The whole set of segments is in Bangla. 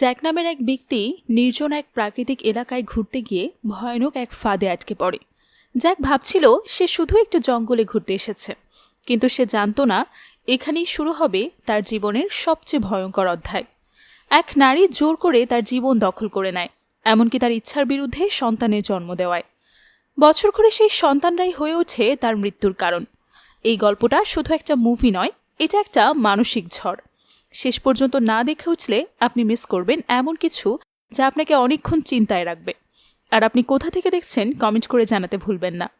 জ্যাক নামের এক ব্যক্তি নির্জন এক প্রাকৃতিক এলাকায় ঘুরতে গিয়ে ভয়ানক এক ফাঁদে আটকে পড়ে। জ্যাক ভাবছিল সে শুধু একটু জঙ্গলে ঘুরতে এসেছে, কিন্তু সে জানতো না এখানেই শুরু হবে তার জীবনের সবচেয়ে ভয়ঙ্কর অধ্যায়। এক নারী জোর করে তার জীবন দখল করে নেয়, এমনকি তার ইচ্ছার বিরুদ্ধে সন্তানের জন্ম দেওয়ায়। বছর করে সেই সন্তানরাই হয়ে ওঠে তার মৃত্যুর কারণ। এই গল্পটা শুধু একটা মুভি নয়, এটা একটা মানসিক ঝড়। শেষ পর্যন্ত না দেখে উঠলে আপনি মিস করবেন এমন কিছু যা আপনাকে অনেকক্ষণ চিন্তায় রাখবে। আর আপনি কোথা থেকে দেখছেন কমেন্ট করে জানাতে ভুলবেন না।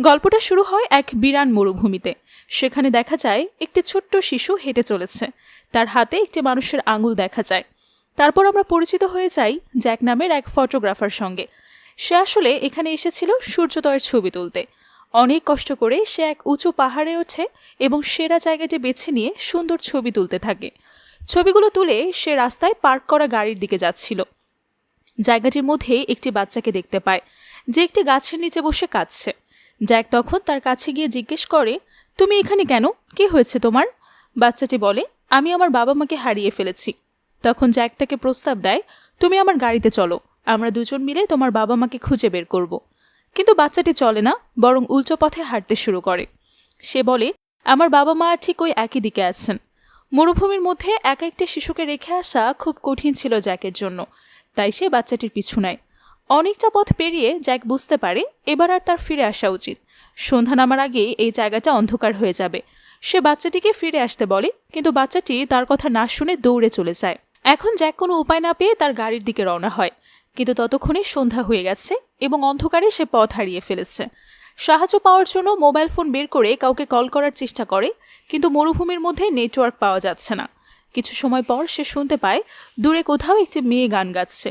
গল্পটা শুরু হয় এক বিরান মরুভূমিতে। সেখানে দেখা যায় একটি ছোট্ট শিশু হেঁটে চলেছে। তার হাতে একটি মানুষের আঙুল দেখা যায়। তারপর আমরা পরিচিত হয়ে যাই জ্যাক নামের এক ফটোগ্রাফার সঙ্গে। সে আসলে এখানে এসেছিল সূর্যোদয়ের ছবি তুলতে। অনেক কষ্ট করে সে এক উঁচু পাহাড়ে ওঠে এবং সেরা জায়গাটি বেছে নিয়ে সুন্দর ছবি তুলতে থাকে। ছবিগুলো তুলে সে রাস্তায় পার্ক করা গাড়ির দিকে যাচ্ছিল। জায়গাটির মধ্যে একটি বাচ্চাকে দেখতে পায়, যে একটি গাছের নিচে বসে কাঁদছে। জ্যাক তখন তার কাছে গিয়ে জিজ্ঞেস করে, তুমি এখানে কেন? কি হয়েছে তোমার? বাচ্চাটি বলে, আমি আমার বাবা মাকে হারিয়ে ফেলেছি। তখন জ্যাক তাকে প্রস্তাব দেয়, তুমি আমার গাড়িতে চলো, আমরা দুজন মিলে তোমার বাবা মাকে খুঁজে বের করব। কিন্তু বাচ্চাটি চলে না, বরং উল্টো পথে হাঁটতে শুরু করে। সে বলে, আমার বাবা মা ঠিক ওই একই দিকে আছেন। মরুভূমির মধ্যে একা একটি শিশুকে রেখে আসা খুব কঠিন ছিল জ্যাকের জন্য, তাই সে বাচ্চাটির পিছু নেয়। অনেকটা পথ পেরিয়ে জ্যাক বুঝতে পারে এবার আর তার ফিরে আসা উচিত। সন্ধ্যা নামার আগে এই জায়গাটা অন্ধকার হয়ে যাবে। সে বাচ্চাটিকে ফিরে আসতে বলে, কিন্তু বাচ্চাটি তার কথা না শুনে দৌড়ে চলে যায়। এখন জ্যাক কোনো উপায় না পেয়ে তার গাড়ির দিকে রওনা হয়, কিন্তু ততক্ষণে সন্ধ্যা হয়ে গেছে এবং অন্ধকারে সে পথ হারিয়ে ফেলেছে। সাহায্য পাওয়ার জন্য মোবাইল ফোন বের করে কাউকে কল করার চেষ্টা করে, কিন্তু মরুভূমির মধ্যে নেটওয়ার্ক পাওয়া যাচ্ছে না। কিছু সময় পর সে শুনতে পায়, দূরে কোথাও একটি মেয়ে গান গাচ্ছে।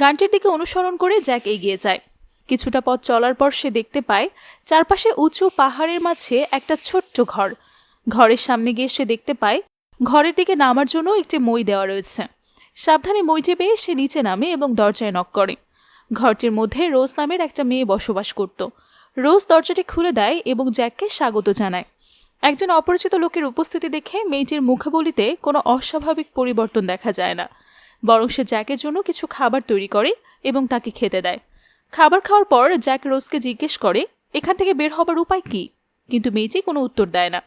গানটির দিকে অনুসরণ করে জ্যাক এগিয়ে যায়। কিছুটা পথ চলার পর সে দেখতে পায়, চারপাশে উঁচু পাহাড়ের মাঝে একটা ছোট্ট ঘর। ঘরের সামনে গিয়ে সে দেখতে পায়, ঘরের দিকে নামার জন্য একটি মই দেওয়া রয়েছে। সাবধানে মইটে পেয়ে সে নিচে নামে এবং দরজায় নক করে। ঘরটির মধ্যে রোজ নামের একটা মেয়ে বসবাস করত। রোজ দরজাটি খুলে দেয় এবং জ্যাককে স্বাগত জানায়। একজন অপরিচিত লোকের উপস্থিতি দেখে মেয়েটির মুখাবলিতে কোনো অস্বাভাবিক পরিবর্তন দেখা যায় না। বরং সে জ্যাকের জন্য কিছু খাবার তৈরি করে এবং তাকে খেতে দেয়। খাবার খাওয়ার পর জ্যাক রোজকে জিজ্ঞেস করে, এখান থেকে বের হবার উপায় কি? কিন্তু মেয়েটি কোনো উত্তর দেয় না।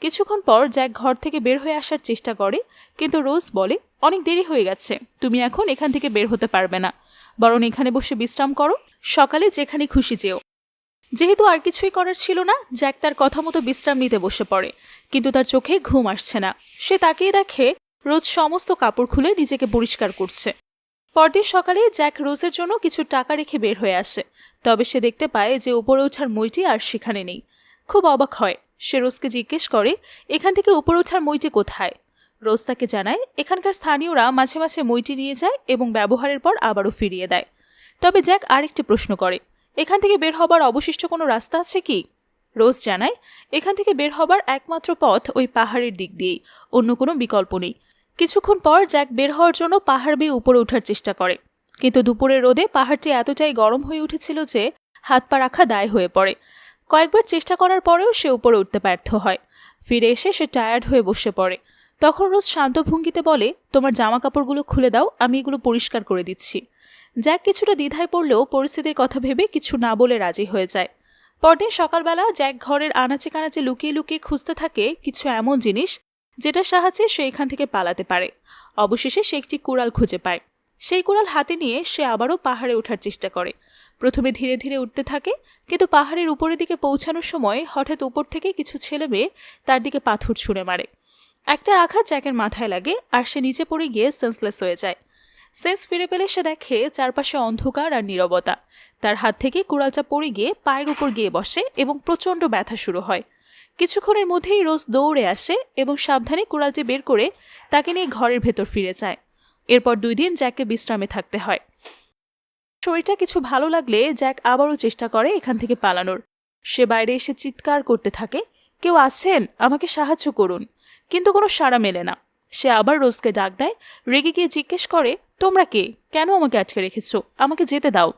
কিছুক্ষণ পর জ্যাক ঘর থেকে বের হয়ে আসার চেষ্টা করে, কিন্তু রোজ বলে, অনেক দেরি হয়ে গেছে, তুমি এখন এখান থেকে বের হতে পারবে না। বরং এখানে বসে বিশ্রাম করো। সকালে যেখানে খুশি যেও। যেহেতু আর কিছুই করার ছিল না, জ্যাক তার কথা মতো বিশ্রাম নিতে বসে পড়ে। কিন্তু তার চোখে ঘুম আসছে না। সে তাকিয়ে দেখে রোজ সমস্ত কাপড় খুলে নিজেকে পরিষ্কার করছে। পরদিন সকালে জ্যাক রোজের জন্য কিছু টাকা রেখে বের হয়ে আসে। তবে সে দেখতে পায় যে উপরে ওঠার মইটি আর সেখানে নেই। খুব অবাক হয়। সে রোজকে জিজ্ঞেস করে, এখান থেকে উপরে ওঠার মইটি কোথায়? রোজ তাকে জানায়, এখানকার স্থানীয়রা মাঝে মাঝে মইটি নিয়ে যায় এবং ব্যবহারের পর আবারও ফিরিয়ে দেয়। তবে জ্যাক আরেকটি প্রশ্ন করে এখান থেকে বের হবার অবশিষ্ট কোনো রাস্তা আছে কি? রোজ জানায়, এখান থেকে বের হবার একমাত্র পথ ওই পাহাড়ের দিক দিয়েই, অন্য কোনো বিকল্প নেই। কিছুক্ষণ পর জ্যাক বের হওয়ার জন্য পাহাড় বেয়ে উপরে ওঠার চেষ্টা করে। কিন্তু দুপুরের রোদে পাহাড়টি এতটাই গরম হয়ে উঠেছিল যে হাত পা রাখা দায় হয়ে পড়ে। কয়েকবার চেষ্টা করার পরেও সে উপরে উঠতে ব্যর্থ হয়। ফিরে এসে সে টায়ার্ড হয়ে বসে পড়ে। তখন রোজ শান্ত ভঙ্গিতে বলে, তোমার জামা কাপড়গুলো খুলে দাও, আমি এগুলো পরিষ্কার করে দিচ্ছি। জ্যাক কিছুটা দ্বিধায় পড়লেও পরিস্থিতির কথা ভেবে কিছু না বলে রাজি হয়ে যায়। পরদিন সকালবেলা জ্যাক ঘরের আনাচে কানাচে লুকিয়ে লুকিয়ে খুঁজতে থাকে কিছু এমন জিনিস যেটার সাহায্যে সে এখান থেকে পালাতে পারে। অবশেষে সে একটি কুড়াল খুঁজে পায়। সেই কুড়াল হাতে নিয়ে সে আবারও পাহাড়ে ওঠার চেষ্টা করে। প্রথমে ধীরে ধীরে উঠতে থাকে, কিন্তু পাহাড়ের উপরের দিকে পৌঁছানোর সময় হঠাৎ উপর থেকে কিছু ছেলে মেয়ে তার দিকে পাথর ছুঁড়ে মারে। একটা আঘাত জ্যাকের মাথায় লাগে আর সে নিচে পড়ে গিয়ে সেন্সলেস হয়ে যায়। সেন্স ফিরে পেলে সে দেখে চারপাশে অন্ধকার আর নীরবতা। তার হাত থেকে কুড়ালচা পড়ে গিয়ে পায়ের উপর গিয়ে বসে এবং প্রচণ্ড ব্যথা শুরু হয়। কিছুক্ষণের মধ্যেই রোজ দৌড়ে আসে এবং সাবধানে কুড়ালটি বের করে তাকে নিয়ে ঘরের ভেতর ফিরে যায়। এরপর দুই দিন জ্যাককে বিশ্রামে থাকতে হয়। শরীরটা কিছু ভালো লাগলে জ্যাক আবারও চেষ্টা করে এখান থেকে পালানোর। সে বাইরে এসে চিৎকার করতে থাকে, কেউ আছেন? আমাকে সাহায্য করুন। কিন্তু কোনো সাড়া মেলে না। সে আবার রোজকে ডাক দেয়, রেগে গিয়ে জিজ্ঞেস করে, তোমরা কে? কেন আমাকে আটকে রেখেছো? আমাকে যেতে দাও।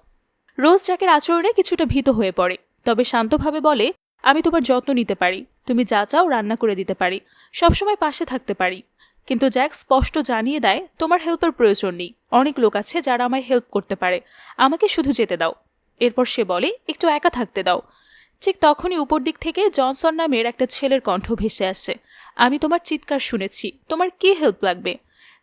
রোজ জ্যাকের আচরণে কিছুটা ভীত হয়ে পড়ে, তবে শান্তভাবে বলে, আমি তোমার যত্ন নিতে পারি। তুমি যা চাও রান্না করে দিতে পারি। সবসময় পাশে থাকতে পারি। কিন্তু জ্যাক স্পষ্ট জানিয়ে দেয়, তোমার হেল্পের প্রয়োজন নেই। অনেক লোক আছে যারা আমায় হেল্প করতে পারে। আমাকে শুধু যেতে দাও। এরপর সে বলে, একটু একা থাকতে দাও। ঠিক তখনই উপর দিক থেকে জনসন নামের একটা ছেলের কণ্ঠ ভেসে আসে। আমি তোমার চিৎকার শুনেছি। তোমার কি হেল্প লাগবে?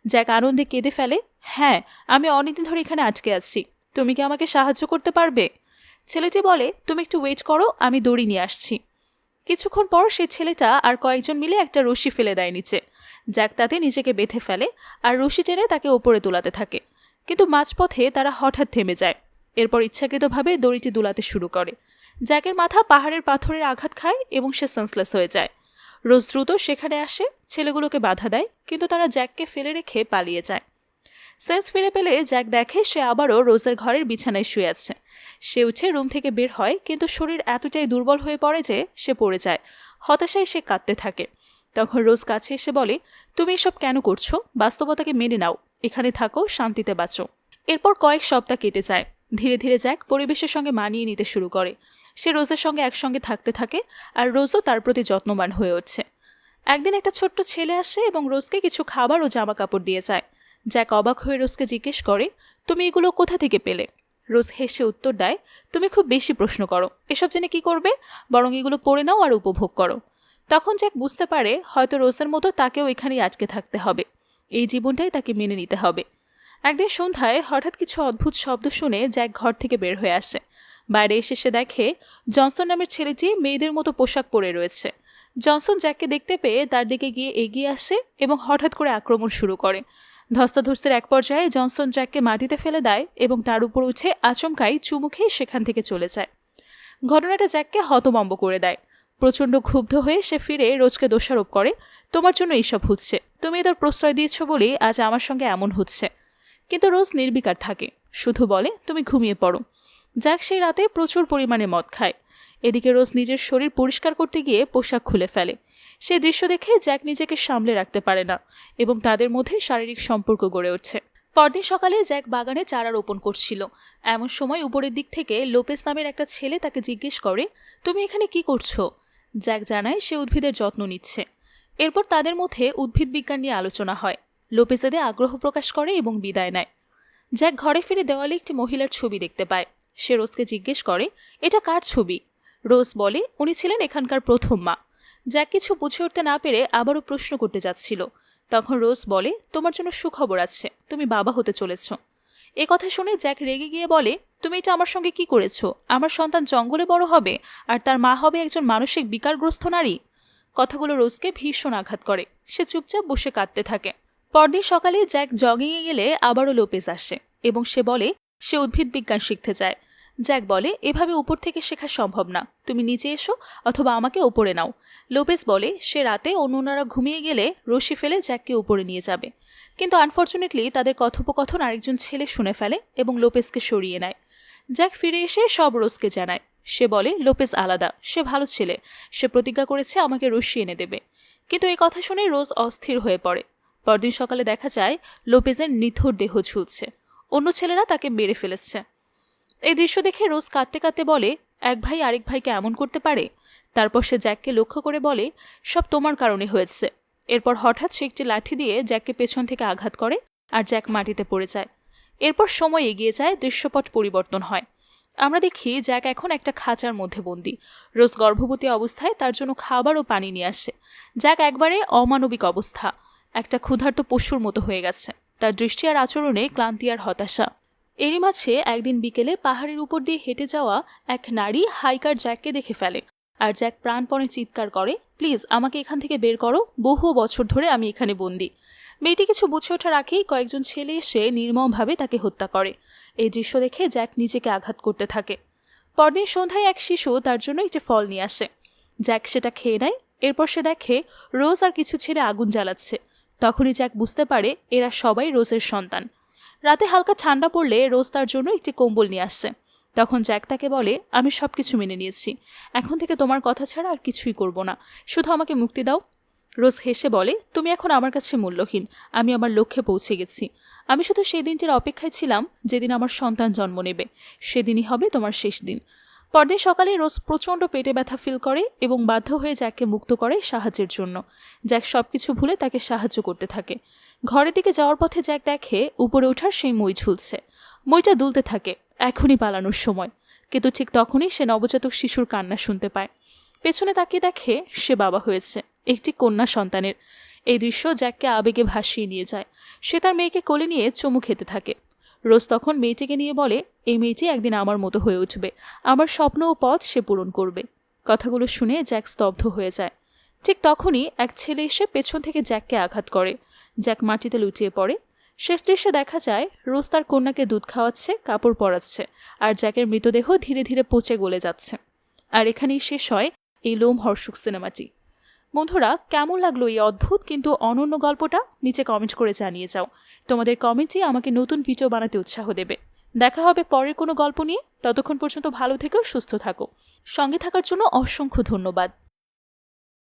জ্যাক আনন্দে কেঁদে ফেলে হ্যাঁ আমি অনেকদিন ধরে এখানে আটকে আছি। তুমি কি আমাকে সাহায্য করতে পারবে? ছেলেটি বলে, তুমি একটু ওয়েট করো, আমি দড়ি নিয়ে আসছি। কিছুক্ষণ পর সেই ছেলেটা আর কয়েকজন মিলে একটা রশি ফেলে দেয় নিচে। জ্যাক তাতে নিজেকে বেঁধে ফেলে আর রশি টেনে তাকে ওপরে তোলাতে থাকে। কিন্তু মাঝপথে তারা হঠাৎ থেমে যায়। এরপর ইচ্ছাকৃতভাবে দড়িটি দুলাতে শুরু করে। জ্যাকের মাথা পাহাড়ের পাথরের আঘাত খায় এবং সে সেন্সলেস হয়ে যায়। রোজ দ্রুত সেখানে আসে, ছেলেগুলোকে বাধা দেয়, কিন্তু তারা জ্যাককে ফেলে রেখে পালিয়ে যায়। সেন্স ফিরে পেলে জ্যাক দেখে সে আবারও রোজের ঘরের বিছানায় শুয়ে আছে। সে উঠে রুম থেকে বের হয়, কিন্তু শরীর এতটাই দুর্বল হয়ে পড়ে যে সে পড়ে যায়। হতাশায় সে কাঁদতে থাকে। তখন রোজ কাছে এসে বলে, তুমি এসব কেন করছ? বাস্তবতাকে মেনে নাও। এখানে থাকো, শান্তিতে বাঁচো। এরপর কয়েক সপ্তাহ কেটে যায়। ধীরে ধীরে জ্যাক পরিবেশের সঙ্গে মানিয়ে নিতে শুরু করে। সে রোজের সঙ্গে একসঙ্গে থাকতে থাকে আর রোজও তার প্রতি যত্নবান হয়ে উঠছে একদিন একটা ছোট্ট ছেলে আসে এবং রোজকে কিছু খাবার ও জামা কাপড় দিয়ে যায়। জ্যাক অবাক হয়ে রোজকে জিজ্ঞেস করে, তুমি এগুলো কোথা থেকে পেলে? রোজ হেসে উত্তর দেয়, তুমি খুব বেশি প্রশ্ন করো। এসব জেনে কি করবে? বরং এগুলো পড়ে নাও আর উপভোগ করো। তখন জ্যাক বুঝতে পারে, হয়তো রোজের মতো তাকেও এখানেই আটকে থাকতে হবে। এই জীবনটাই তাকে মেনে নিতে হবে। একদিন সন্ধ্যায় হঠাৎ কিছু অদ্ভুত শব্দ শুনে জ্যাক ঘর থেকে বের হয়ে আসে। বাইরে এসে সে দেখে জনসন নামের ছেলেটি মেয়েদের মতো পোশাক পরে রয়েছে। জনসন জ্যাককে দেখতে পেয়ে তার দিকে গিয়ে এগিয়ে আসে এবং হঠাৎ করে আক্রমণ শুরু করে। ধস্তাধস্তের এক পর্যায়ে জনসন জ্যাককে মাটিতে ফেলে দেয় এবং তার উপর উঠে আচমকাই চুমু খেয়ে সেখান থেকে চলে যায়। ঘটনাটা জ্যাককে হতবম্ব করে দেয়। প্রচণ্ড ক্ষুব্ধ হয়ে সে ফিরে রোজকে দোষারোপ করে, তোমার জন্য এইসব হচ্ছে। তুমি এদের প্রশ্রয় দিয়েছ বলেই আজ আমার সঙ্গে এমন হচ্ছে। কিন্তু রোজ নির্বিকার থাকে। শুধু বলে, তুমি ঘুমিয়ে পড়ো। জ্যাক সেই রাতে প্রচুর পরিমাণে মদ খায়। এদিকে রোজ নিজের শরীর পরিষ্কার করতে গিয়ে পোশাক খুলে ফেলে। সে দৃশ্য দেখে জ্যাক নিজেকে সামলে রাখতে পারে না এবং তাদের মধ্যে শারীরিক সম্পর্ক গড়ে ওঠে পরদিন সকালে জ্যাক বাগানে চারা রোপণ করছিল। এমন সময় উপরের দিক থেকে লোপেস নামের একটা ছেলে তাকে জিজ্ঞেস করে, তুমি এখানে কি করছ? জ্যাক জানায় সে উদ্ভিদের যত্ন নিচ্ছে। এরপর তাদের মধ্যে উদ্ভিদ বিজ্ঞান নিয়ে আলোচনা হয়। এতে আগ্রহ প্রকাশ করে এবং বিদায় নেয়। জ্যাক ঘরে ফিরে দেওয়ালে একটি মহিলার ছবি দেখতে পায়। সে রোজকে জিজ্ঞেস করে, এটা কার ছবি? রোজ বলে, উনি ছিলেন এখানকার প্রথম মা। জ্যাক কিছু বুঝে উঠতে না পেরে আবারও প্রশ্ন করতে যাচ্ছিল। তখন রোজ বলে, তোমার জন্য সুখবর আছে, তুমি বাবা হতে চলেছ। এ কথা শুনে জ্যাক রেগে গিয়ে বলে, তুমি এটা আমার সঙ্গে কি করেছ? আমার সন্তান জঙ্গলে বড় হবে, আর তার মা হবে একজন মানসিক বিকারগ্রস্ত নারী? কথাগুলো রোজকে ভীষণ আঘাত করে। সে চুপচাপ বসে কাঁদতে থাকে। পরদিন সকালে জ্যাক জগিংয়ে গেলে আবারও লোপেজ আসে এবং সে বলে সে উদ্ভিদ বিজ্ঞান শিখতে চায়। জ্যাক বলে, এভাবে উপর থেকে শেখা সম্ভব না। তুমি নিচে এসো অথবা আমাকে ওপরে নাও। লোপেস বলে, সে রাতে অন্যরা ঘুমিয়ে গেলে রশি ফেলে জ্যাককে উপরে নিয়ে যাবে। কিন্তু আনফর্চুনেটলি তাদের কথোপকথন আরেকজন ছেলে শুনে ফেলে এবং লোপেসকে সরিয়ে নেয়। জ্যাক ফিরে এসে সব রোজকে জানায়। সে বলে লোপেস আলাদা, সে ভালো ছেলে। সে প্রতিজ্ঞা করেছে আমাকে রশি এনে দেবে। কিন্তু এই কথা শুনে রোজ অস্থির হয়ে পড়ে। পরদিন সকালে দেখা যায়, লোপেজের নিথর দেহ ঝুলছে। অন্য ছেলেরা তাকে মেরে ফেলেছে। এই দৃশ্য দেখে রোজ কাঁদতে কাঁদতে বলে, এক ভাই আরেক ভাইকে এমন করতে পারে? তারপর সে জ্যাককে লক্ষ্য করে বলে, সব তোমার কারণে হয়েছে। এরপর হঠাৎ সে একটি লাঠি দিয়ে জ্যাককে পেছন থেকে আঘাত করে আর জ্যাক মাটিতে পড়ে যায়। এরপর সময় এগিয়ে যায়, দৃশ্যপট পরিবর্তন হয়। আমরা দেখি জ্যাক এখন একটা খাঁচার মধ্যে বন্দি। রোজ গর্ভবতী অবস্থায় তার জন্য খাবার ও পানি নিয়ে আসে। জ্যাক একবারে অমানবিক অবস্থা। একটা ক্ষুধার্ত পশুর মতো হয়ে গেছে। তার দৃষ্টি আর আচরণে ক্লান্তি আর হতাশা। এরই মাঝে একদিন বিকেলে পাহাড়ের উপর দিয়ে হেঁটে যাওয়া এক নারী হাইকার জ্যাককে দেখে ফেলে। আর জ্যাক প্রাণপণে চিৎকার করে, প্লিজ, আমাকে এখান থেকে বের করো। বহু বছর ধরে আমি এখানে বন্দি। মেয়েটি কিছু বুঝে ওঠার আগেই কয়েকজন ছেলে এসে নির্মমভাবে তাকে হত্যা করে। এই দৃশ্য দেখে জ্যাক নিজেকে আঘাত করতে থাকে। পরদিন সন্ধ্যায় এক শিশু তার জন্য একটি ফল নিয়ে আসে। জ্যাক সেটা খেয়ে নেয়। এরপর সে দেখে, রোজ আর কিছু ছেড়ে আগুন জ্বালাচ্ছে। তখনই জ্যাক বুঝতে পারে এরা সবাই রোজের সন্তান। রাতে হালকা ঠান্ডা পড়লে রোজ তার জন্য একটি কম্বল নিয়ে আসছে। তখন জ্যাক তাকে বলে, আমি সব কিছু মেনে নিয়েছি। এখন থেকে তোমার কথা ছাড়া আর কিছুই করব না। শুধু আমাকে মুক্তি দাও। রোজ হেসে বলে, তুমি এখন আমার কাছে মূল্যহীন। আমি আমার লক্ষ্যে পৌঁছে গেছি। আমি শুধু সেই দিনটির অপেক্ষায় ছিলাম যেদিন আমার সন্তান জন্ম নেবে। সেদিনই হবে তোমার শেষ দিন। পরদিন সকালে রোজ প্রচণ্ড পেটে ব্যথা ফিল করে এবং বাধ্য হয়ে জ্যাককে মুক্ত করে সাহায্যের জন্য। জ্যাক সব কিছু ভুলে তাকে সাহায্য করতে থাকে। ঘরের দিকে যাওয়ার পথে জ্যাক দেখে উপরে ওঠার সেই মই ঝুলছে। মইটা দুলতে থাকে, এখনই পালানোর সময়। কিন্তু ঠিক তখনই সে নবজাতক শিশুর কান্না শুনতে পায়। পেছনে তাকিয়ে দেখে সে বাবা হয়েছে, একটি কন্যা সন্তানের। এই দৃশ্য জ্যাককে আবেগে ভাসিয়ে নিয়ে যায়। সে তার মেয়েকে কোলে নিয়ে চুমু খেতে থাকে। রোজ তখন মেয়েটিকে নিয়ে বলে, এই মেয়েটি একদিন আমার মতো হয়ে উঠবে। আমার স্বপ্ন ও পথ সে পূরণ করবে। কথাগুলো শুনে জ্যাক স্তব্ধ হয়ে যায়। ঠিক তখনই এক ছেলে এসে পেছন থেকে জ্যাককে আঘাত করে। জ্যাক মাটিতে লুটিয়ে পড়ে। শেষ দৃশ্যে দেখা যায়, রোজ তার কন্যাকে দুধ খাওয়াচ্ছে, কাপড় পরাচ্ছে, আর জ্যাকের মৃতদেহ ধীরে ধীরে পচে গলে যাচ্ছে। আর এখানেই শেষ হয় এই লোমহর্ষক সিনেমাটি। বন্ধুরা, কেমন লাগল এই অদ্ভুত কিন্তু অনন্য গল্পটা? নিচে কমেন্ট করে জানিয়ে যাও। তোমাদের কমেন্টই আমাকে নতুন ভিডিও বানাতে উৎসাহ দেবে। দেখা হবে পরের কোনো গল্প নিয়ে। ততক্ষণ পর্যন্ত ভালো থেকেও সুস্থ থাকো। সঙ্গে থাকার জন্য অসংখ্য ধন্যবাদ।